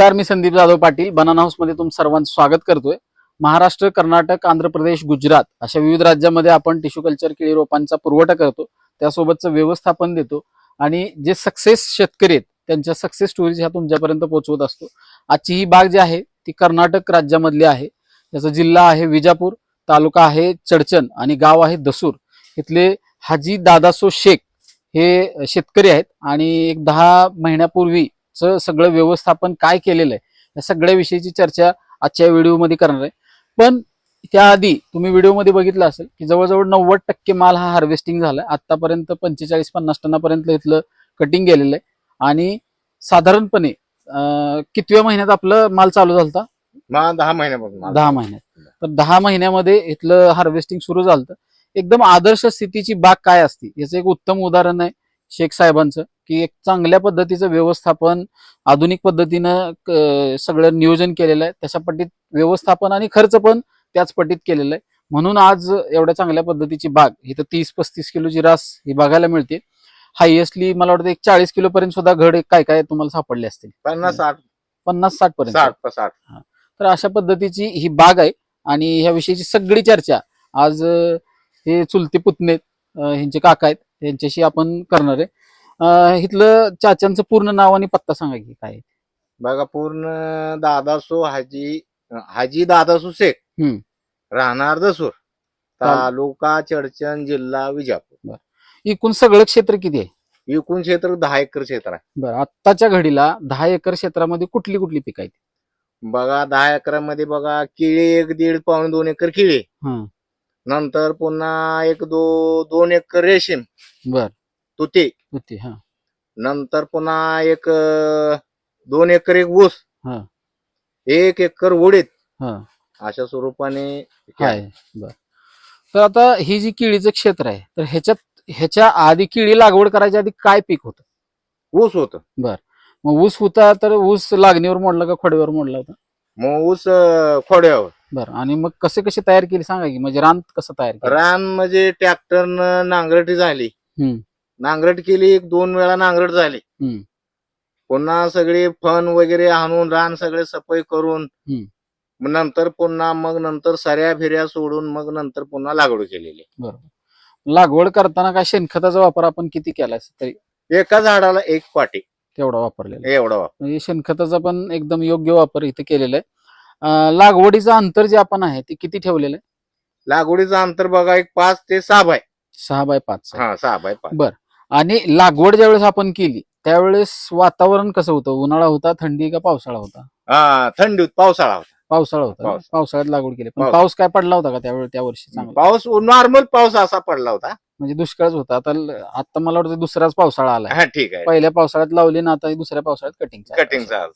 नमस्कार मी संदीप जाधव पाटील. बनाना हाऊसमध्ये तुम सर्वांचं स्वागत करतोय. महाराष्ट्र कर्नाटक आंध्र प्रदेश गुजरात अशा विविध राज्यामध्ये आपण टिश्यू कल्चर केळी रोपांचा पुरवठा करतो. त्यासोबतचं व्यवस्थापन देतो. आणि जे सक्सेस शेतकरी आहेत त्यांच्या सक्सेस स्टोरीज ह्या तुमच्यापर्यंत पोहोचवत असतो. आजची ही बाग जी आहे ती कर्नाटक राज्यामधली आहे. त्याचा जिल्हा आहे विजापूर तालुका आहे चडचण आणि गाव आहे दसूर. इथले हाजी दादासो शेख हे शेतकरी आहेत आणि एक दहा महिन्यापूर्वी महिन्यापूर्वीचं सगळं व्यवस्थापन काय केलेलं आहे या सगळ्या विषयीची चर्चा आजच्या व्हिडिओमध्ये करणार आहे. पण त्याआधी तुम्ही व्हिडिओमध्ये बघितलं असेल की जवळजवळ नव्वद टक्के माल हा हार्वेस्टिंग झालाय. आतापर्यंत पंचेचाळीस पन्नास टनापर्यंत इथलं कटिंग गेलेलं आहे. आणि साधारणपणे कितव्या महिन्यात आपलं माल चालू झालता? दहा महिन्यापासून. दहा महिन्यात. तर दहा महिन्यामध्ये इथलं हार्वेस्टिंग सुरू झालं एकदम आदर्श स्थितीची बाग काय असते? याचं एक उत्तम उदाहरण आहे. शेख साहेबांचं की एक चांगल्या पद्धतीचं व्यवस्थापन आधुनिक पद्धतीनं सगळं नियोजन केलेलं आहे. तशा पद्धतीत व्यवस्थापन आणि खर्च पण त्याच पद्धतीत केलेला आहे. म्हणून आज एवढ्या चांगल्या पद्धतीची बाग इथं तीस पस्तीस किलोची रास ही बघायला मिळते. हायएस्टली मला वाटतं एक चाळीस किलो पर्यंत सुद्धा घड काय काय तुम्हाला सापडले असतील. पन्नास साठ. पन्नास साठ पर्यंत. साठ साठ. तर अशा पद्धतीची ही बाग आहे आणि ह्या विषयीची सगळी चर्चा आज हे चुलते पुतणे ह्यांचे काका आहेत यांच्याशी आपण करणार आहे. अं, इथलं चाच्यांचं पूर्ण नाव आणि पत्ता सांगा की काय आहे. बघा पूर्ण दादासो हाजी हाजी दादासो शेख हम्म. राहणार दसूर ताल- तालुका चडचण जिल्हा विजापूर. एकूण सगळं क्षेत्र किती आहे? एकूण क्षेत्र दहा एकर क्षेत्र आहे. बरं आत्ताच्या घडीला दहा एकर क्षेत्रामध्ये कुठली कुठली पिकं आहेत? बघा दहा एकरामध्ये बघा केळी एक दीड पावणे दोन एकर केळी हं, नंतर पुन्हा एक दो दोन एकर रेशीम. बर. तुती. होती हा. नंतर पुन्हा एक अं, दोन एकर एक ऊस. हा. एक एकर उडीद. हा. अशा स्वरूपाने आहे. बर. तर आता ही जी केळीचं क्षेत्र आहे तर ह्याच्यात ह्याच्या आधी केळी लागवड करायच्या आधी काय पीक होतं? ऊस होत. मग ऊस होता तर ऊस लागणीवर मोडला का खोडीवर मोडला होता? मग ऊस अं, खोड्यावर बरं. आणि मग कसे कसे तयार केली सांगा की म्हणजे रान कसं तयार केलं? रान म्हणजे ट्रॅक्टरनं नांगरटी झाली. हम्म. नांगरट केली एक दोन वेळा नांगरट झाली. हम्म. पुन्हा सगळे फन वगैरे आणून रान सगळे सफाई करून हम्म. मग नंतर पुन्हा मग नंतर सऱ्या फिऱ्या सोडून मग नंतर पुन्हा लागवड केलेली. बरोबर. लागवड करताना काय शेणखताचा वापर आपण किती केलाय तरी? एका झाडाला एक पाटी. तेवढा वापरलेला. आहे. एवढा वापर. म्हणजे शेणखताचा पण एकदम योग्य वापर इथे केलेला आहे. अं, लागवडीचं अंतर जे आपण आहे ते किती ठेवलेलं आहे? लागवडीचं अंतर बघा एक पाच ते सहा बाय. सहा बाय पाच. हा सहा बाय पाच. आणि लागवड ज्यावेळेस आपण केली त्यावेळेस वातावरण कसं होतं? उन्हाळा होता थंडी का पावसाळा होता? हा थंडी होती, पावसाळा होता. पावसाळा होता. ना? पावसाळ्यात लागवड केली. पण पाऊस. पाऊस काय पडला होता का त्यावेळी त्या वर्षी चांगला? पाऊस नॉर्मल पाऊस असा पडला होता. म्हणजे दुष्काळच होता. आता आता मला वाटतं दुसराच पावसाळा आलाय. हा ठीक आहे. पहिल्या पावसाळ्यात लावली ना आता दुसऱ्या पावसाळ्यात कटिंग कटिंगचा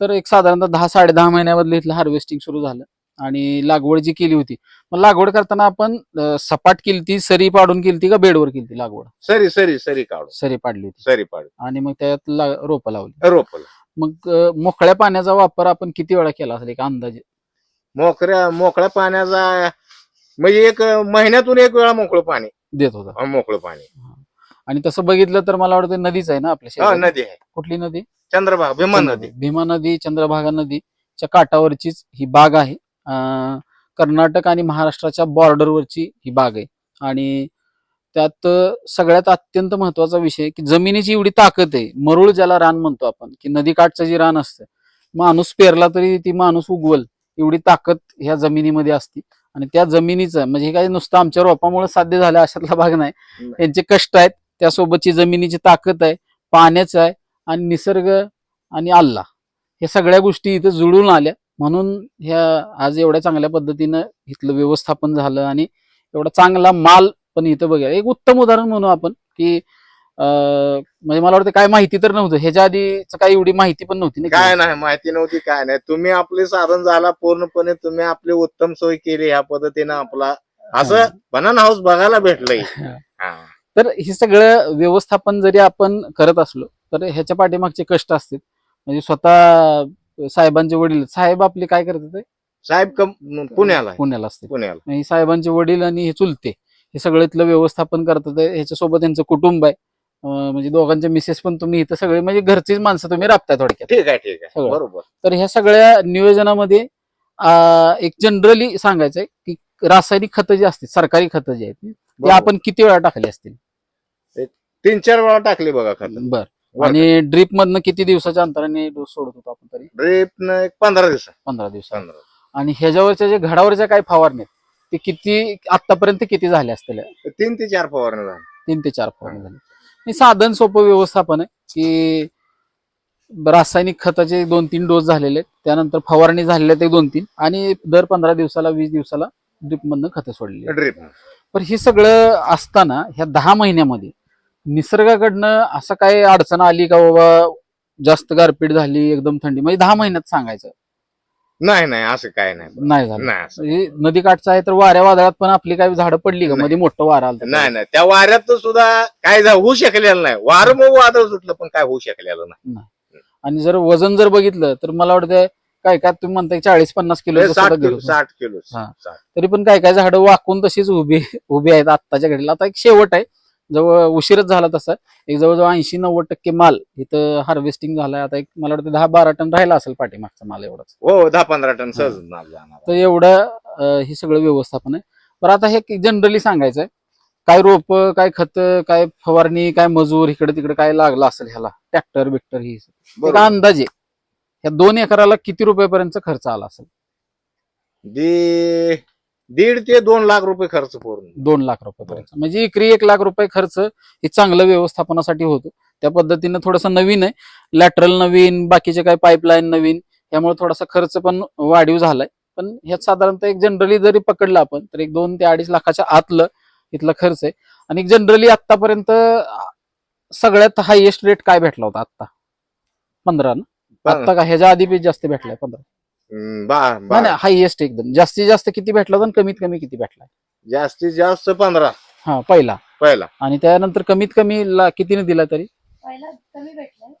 तर एक साधारणतः दहा साडे दहा महिन्यामधलं इथलं हार्वेस्टिंग सुरू झालं. आणि लागवड जी केली होती मग लागवड करताना आपण सपाट केली ती सरी पाडून केली ती का बेडवर केली ती लागवड? सरी सरी सरी काढू सरी पाडली होती. सरी पाडू आणि मग त्यात ला- रोपं लावली. रोपल मग मोकळ्या पाण्याचा वापर आपण किती वेळा केला असेल एक अंदाजे? मोकळ्या मोकळ्या पाण्याचा म्हणजे एक महिन्यातून एक वेळा मोकळं पाणी. देत होता. मोकळं पाणी. आणि तसं बघितलं तर मला वाटतं नदीच आहे ना आपल्या हा. नदी आहे. कुठली नदी? चंद्रभाग भीमा नदी. भीमा नदी चंद्रभागा नदीच्या काठावरचीच ही बाग आहे. कर्नाटक आणि महाराष्ट्राच्या बॉर्डरवरची ही बाग आहे. आणि त्यात सगळ्यात अत्यंत महत्त्वाचा विषय की जमिनीची एवढी ताकद आहे. मरुळ ज्याला रान म्हणतो आपण की नदीकाठचं जे रान असतं माणूस पेरला तरी ती माणूस उगवल एवढी ताकद ह्या जमिनीमध्ये असते. आणि त्या जमिनीचं म्हणजे हे काही नुसतं आमच्या रोपामुळे साध्य झालं अशातला भाग नाही. यांचे कष्ट आहेत त्यासोबतची जमिनीची ताकद आहे पाण्याचं आहे आणि निसर्ग आणि अल्ला हे सगळ्या गोष्टी इथं जुळून आल्या. म्हणून ह्या आज एवढ्या चांगल्या पद्धतीनं इथलं व्यवस्थापन झालं आणि एवढा चांगला माल पण इथं बघा. एक उत्तम उदाहरण म्हणू आपण की म्हणजे मला वाटतं काय माहिती तर नव्हतं. ह्याच्या आधीच काही एवढी माहिती पण नव्हती काय नाही माहिती नव्हती काय नाही. तुम्ही आपले साधन झाला पूर्णपणे तुम्ही आपली उत्तम सोय केली ह्या पद्धतीनं आपला. असं बनान हाऊस बघायला भेटलंय. तर हे सगळं व्यवस्थापन जरी आपण करत असलो तर ह्याच्या पाठीमागचे कष्ट असतील. म्हणजे स्वतः साहेबांचे वडील साहेब आपले काय करतात? साहेब कम- पुण्याला. पुण्याला असते पुण्याला. साहेबांचे वडील आणि हे चुलते हे सगळं इथलं व्यवस्थापन करतात. ह्याच्यासोबत त्यांचं कुटुंब आहे. म्हणजे दोघांचे मिसेस पण तुम्ही इथं सगळे म्हणजे घरचीच माणसं तुम्ही राबताय थोडक्यात. ठीक आहे ठीक आहे. बरोबर. तर ह्या सगळ्या नियोजनामध्ये एक जनरली सांगायचंय की रासायनिक खतं जी असतील सरकारी खतं जी आहेत ती. आपण किती वेळा टाकली असतील? तीन चार वेळा टाकली बघा खत. बर. आणि ड्रीप मधनं किती दिवसाच्या अंतराने डोस सोडत होतो आपण तरी? ड्रीप न एक पंधरा दिवस. पंधरा दिवसात पंधरा आणि ह्याच्यावरच्या जे घडावरच्या काही फवारणी आहेत, ते किती आतापर्यंत किती झाले असतील? तीन ते चार फवारणी झाली तीन ते चार फवारणी झाली हे साधन सोपं व्यवस्थापन आहे की रासायनिक खताचे दोन तीन डोस झालेले आहेत. त्यानंतर फवारणी झालेले आहेत एक दोन तीन आणि दर पंधरा दिवसाला वीस दिवसाला ड्रीप मधनं खतं सोडलेली आहेत. ड्रीप पण हे सगळं असताना ह्या दहा महिन्यामध्ये निसर्गाकडनं असं काय अडचण आली का बाबा जास्त गारपीट झाली एकदम थंडी? म्हणजे दहा महिन्यात सांगायचं. नाही नाही असं काय नाही. नाही झालं. नाही असं. म्हणजे नदी काठचा आहे तर वाऱ्या वादळात पण आपली काही झाडं पडली का? नाही. मध्ये मोठं वारं आलं नाही नाही. त्या वाऱ्यात सुद्धा काय झा- होऊ शकलेलं नाही. वारं मग वादळ सुटलं पण काय होऊ शकलेलं नाही. आणि जर वजन जर बघितलं तर मला वाटतं काय काय तुम्ही म्हणताय चाळीस पन्नास किलो साठ किलो साठ किलो हा. साठ. तरी पण काय काय झाडं वाकून तशीच उभी उभी आहेत आत्ताच्या घडीला. आता एक शेवट आहे. जवळ उशीरच झाला तसा. एक जवळजवळ ऐंशी नव्वद टक्के माल इथं हार्वेस्टिंग झालाय. आता एक मला वाटतं दहा बारा टन राहिला असेल पाठीमागचा माल एवढाच. हो दहा पंधरा टन सहज माल जाणार. तर एवढं हे सगळं व्यवस्थापन आहे. पण आता हे जनरली सांगायचं आहे काय रोप काय खत काय फवारणी काय मजूर इकडे तिकडे काय लागलं असेल ह्याला? ट्रॅक्टर बिक्टर ही. अंदाजे या दोन एकराला किती रुपयापर्यंत खर्च आला असेल? दीड ते दोन लाख रुपये खर्च पूर्ण दोन लाख रुपयापर्यंत म्हणजे एकरी एक लाख रुपये खर्च हे चांगलं व्यवस्थापनासाठी होतो. त्या पद्धतीनं थोडंसं नवीन आहे. लॅटरल नवीन बाकीचे काही पाईपलाईन नवीन त्यामुळे थोडासा खर्च पण वाढीव झालाय. पण ह्यात साधारणतः एक जनरली जरी पकडलं आपण तर एक दोन ते अडीच लाखाच्या आतलं इथला खर्च आहे. आणि जनरली आतापर्यंत सगळ्यात हायएस्ट रेट काय भेटला होता आता पंधरा. ना आता का ह्याच्या आधी बी जास्त भेटलाय पंधरा. हम्म, बा- नाही बा- नाही हायएस्ट एकदम. जास्तीत जास्त किती भेटला होता आणि कमीत कमी किती भेटलाय जास्तीत जास्त पंधरा. हा पहिला. पहिला. आणि त्यानंतर कमीत कमी ला- कितीने दिला तरी? पहिला कमी भेटलाय.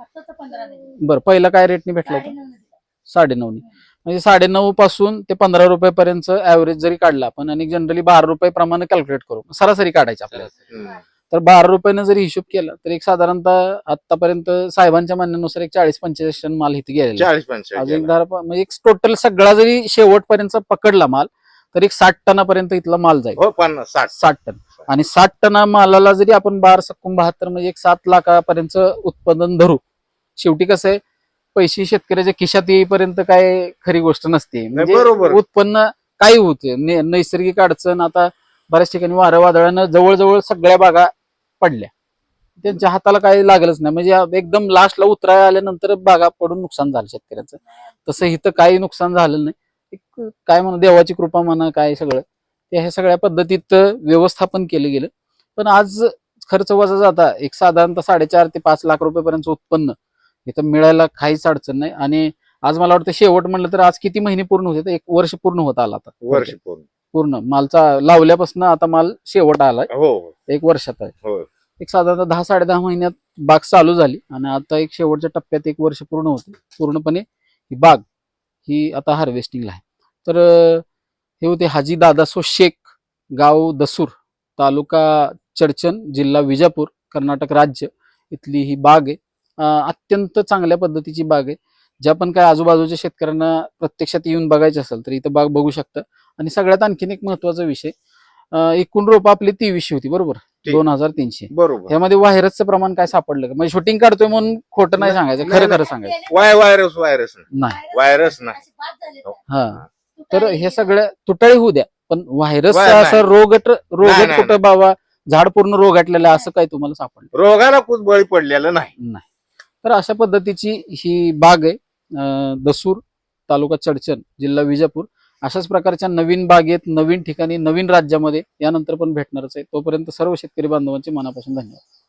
आताच पंधरा नाही बरं पहिला काय रेटने भेटला होता? साडेनऊ दिला. साडे नऊने म्हणजे साडे नऊ पासून ते पंधरा रुपयापर्यंत ऍव्हरेज जरी काढला आपण आणि जनरली बारा रुपये प्रमाणे कॅल्क्युलेट करू. सरासरी काढायची आपल्याला. हम्म. तर बारा रुपयानं जरी हिशोब केला तर एक साधारणतः आतापर्यंत साहेबांच्या म्हणण्यानुसार एक चाळीस पंचेचाळीस टन माल इथे गेलेला चाळीस अजून एक दहा रुपये- म्हणजे एक टोटल सगळा जरी शेवटपर्यंत पकडला माल तर एक साठ टनापर्यंत इथला माल जाईल. हो पन्नास साठ. साठ टन. आणि साठ टना मालाला जरी आपण बारा सक्कून बहात्तर म्हणजे एक सात लाखापर्यंत उत्पादन धरू शेवटी कसं आहे पैसे शेतकऱ्याच्या खिशात येईपर्यंत काय खरी गोष्ट नसते. म्हणजे बरोबर. उत्पन्न काही होते ने- नैसर्गिक अडचण आता बऱ्याच ठिकाणी वारं वादळानं जवळजवळ सगळ्या बागा पडल्या. त्यांच्या हाताला काही लागलंच नाही. म्हणजे एकदम लास्टला उतरायला आल्यानंतर बागा पडून नुकसान झालं शेतकऱ्याचं. तसं इथं काही नुकसान झालं नाही. काय म्हणा देवाची कृपा म्हणा काय सगळं. ते ह्या सगळ्या पद्धतीत व्यवस्थापन केलं गेलं. पण आज खर्च वजा जाता एक साधारणतः साडेचार ते पाच लाख रुपयेपर्यंत उत्पन्न इथं मिळायला काहीच अडचण नाही. आणि आज मला वाटतं शेवट म्हणलं तर आज किती महिने पूर्ण होते? एक वर्ष पूर्ण होत आला आता. वर्ष पूर्ण. पूर्ण मालचा लावल्यापासून आता माल शेवट आलाय. हो हो. एक वर्षात आहे. हो एक साधारणतः दहा साडे दहा महिन्यात बाग चालू झाली आणि आता एक शेवटच्या टप्प्यात एक वर्ष पूर्ण होते. पूर्णपणे ही बाग ही आता हार्वेस्टिंगला आहे. तर हे होते हाजी दादासो शेख गाव दसूर तालुका चडचण जिल्हा विजापूर कर्नाटक राज्य. इथली ही बाग आहे. अत्यंत चांगल्या पद्धतीची बाग आहे. ज्या पण काय आजूबाजूच्या शेतकऱ्यांना प्रत्यक्षात येऊन बघायचं असेल तर इथं बाग बघू शकता. आणि सगळ्यात आणखीन एक महत्त्वाचा विषय एकूण रोप आपली तेवीसशे होती बरोबर. दोन हजार तीनशे. बरोबर. ह्यामध्ये व्हायरसचं प्रमाण काय सापडलं? का म्हणजे शूटिंग काढतोय म्हणून खोटं नाही सांगायचं खरं खरं सांगायचं. वाय व्हायरस व्हायरस नाही. व्हायरस नाही. हा. तर हे. सगळं तुटाळी होऊ द्या पण व्हायरस. असं रोगट रोगट कुठं बाबा? झाड पूर्ण रोगाटलेलं आहे, असं काही तुम्हाला सापडलं रोगाला खूप बळी पडलेलं नाही. नाही. तर अशा पद्धतीची ही बाग आहे. दसूर तालुका चडचण जिल्हा विजापूर अशाच प्रकारच्या नवीन बागेत नवीन ठिकाणी नवीन राज्यामध्ये यानंतर पण भेटणारच आहे. तोपर्यंत सर्व शेतकरी बांधवांचे मनापासून धन्यवाद.